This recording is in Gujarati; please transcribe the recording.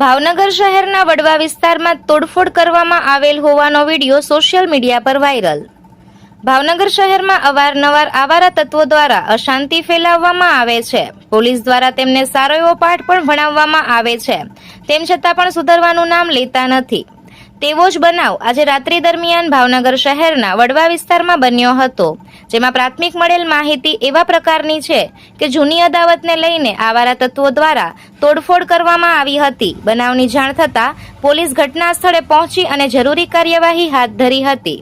ભાવનગર શહેરના વડવા વિસ્તારમાં તોડફોડ કરવામાં આવેલ હોવાનો વીડિયો સોશિયલ મીડિયા પર વાયરલ. ભાવનગર શહેરમાં અવારનવાર આવારા તત્વો દ્વારા અશાંતિ ફેલાવવામાં આવે છે. પોલીસ દ્વારા તેમને સારો એવો પાઠ પણ ભણાવવામાં આવે છે. તેમ છતાં પણ સુધરવાનું નામ લેતા નથી. તેવો જ બનાવ આજે રાત્રિ દરમિયાન ભાવનગર શહેરના વડવા વિસ્તારમાં બન્યો હતો. જેમાં પ્રાથમિક મળેલ માહિતી એવા પ્રકારની છે કે જૂની અદાવતને લઈને આવારા તત્વો દ્વારા તોડફોડ કરવામાં આવી હતી. બનાવની જાણ થતાં પોલીસ ઘટના સ્થળે પહોંચી અને જરૂરી કાર્યવાહી હાથ ધરી હતી.